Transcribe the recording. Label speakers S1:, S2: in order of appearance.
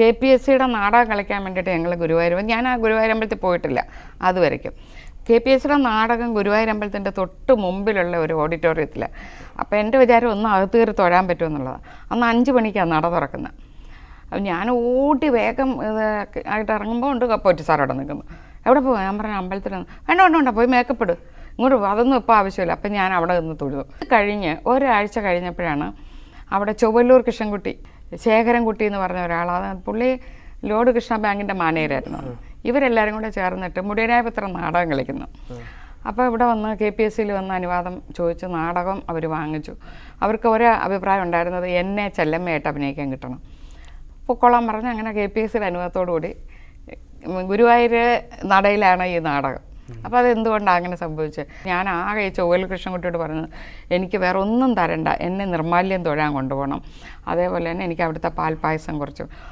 S1: K P S സിയുടെ നാടകം കളിക്കാൻ വേണ്ടിയിട്ട് ഞങ്ങൾ ഗുരുവായൂർ ഞാൻ ആ ഗുരുവായൂർ അമ്പലത്തിൽ പോയിട്ടില്ല. അതുവരയ്ക്കും കെ പി എസ് സിയുടെ നാടകം ഗുരുവായൂർ അമ്പലത്തിന്റെ തൊട്ട് മുമ്പിലുള്ള ഒരു ഓഡിറ്റോറിയത്തിൽ അപ്പോൾ എന്റെ വിചാരം ഒന്ന് അകത്ത് കയറി തൊഴാൻ പറ്റുമെന്നുള്ളതാണ് അന്ന് അഞ്ച് മണിക്കാണ് നട തുറക്കുന്നത് അപ്പം ഞാൻ ഓടി വേഗം ആയിട്ട് ഇറങ്ങുമ്പോൾ ഉണ്ട് കപ്പോറ്റി സാർ അവിടെ നിൽക്കുന്നു. എവിടെ പോകും ഞാൻ പറഞ്ഞു അമ്പലത്തിൽ വേണ്ട വേണ്ട വേണ്ട പോയി മേക്കപ്പ് ഇട്. ഇങ്ങോട്ട് അതൊന്നും ഇപ്പോൾ ആവശ്യമില്ല. അപ്പം ഞാൻ അവിടെ നിന്ന് തൊഴുതു. കഴിഞ്ഞ് ഒരാഴ്ച കഴിഞ്ഞപ്പോഴാണ് അവിടെ ചൊവ്വല്ലൂർ കൃഷ്ണൻകുട്ടി ശേഖരൻകുട്ടി എന്ന് പറഞ്ഞ ഒരാളാണ്. പുള്ളി ലോഡ് കൃഷ്ണ ബാങ്കിന്റെ മാനേജരായിരുന്നു ഇവരെല്ലാവരും കൂടെ ചേർന്നിട്ട് മുടിയനായ പത്രം നാടകം കളിക്കുന്നു. അപ്പോൾ ഇവിടെ വന്ന് കെ പി എസ് സിയിൽ വന്ന് അനുവാദം ചോദിച്ച് നാടകം അവർ വാങ്ങിച്ചു. അവർക്ക് ഒരേ അഭിപ്രായം ഉണ്ടായിരുന്നത് എന്നെ ചെല്ലമ്മയായിട്ട് അഭിനയിക്കാൻ കിട്ടണം. പൊക്കോളാൻ പറഞ്ഞ് അങ്ങനെ കെ പി എസ് സിയുടെ അനുഭവത്തോടു കൂടി ഗുരുവായൂർ നടയിലാണ് ഈ നാടകം. അപ്പോൾ അത് എന്തുകൊണ്ടാണ് അങ്ങനെ സംഭവിച്ചത് ഞാൻ ആകെ ഈ ചൊവ്വൽ കൃഷ്ണൻകുട്ടിയോട് പറഞ്ഞത് എനിക്ക് വേറെ ഒന്നും തരണ്ട എന്നെ നിർമാല്യം തൊഴാൻ കൊണ്ടുപോകണം. അതേപോലെ തന്നെ എനിക്ക് അവിടുത്തെ പാൽപ്പായസം കുറച്ച്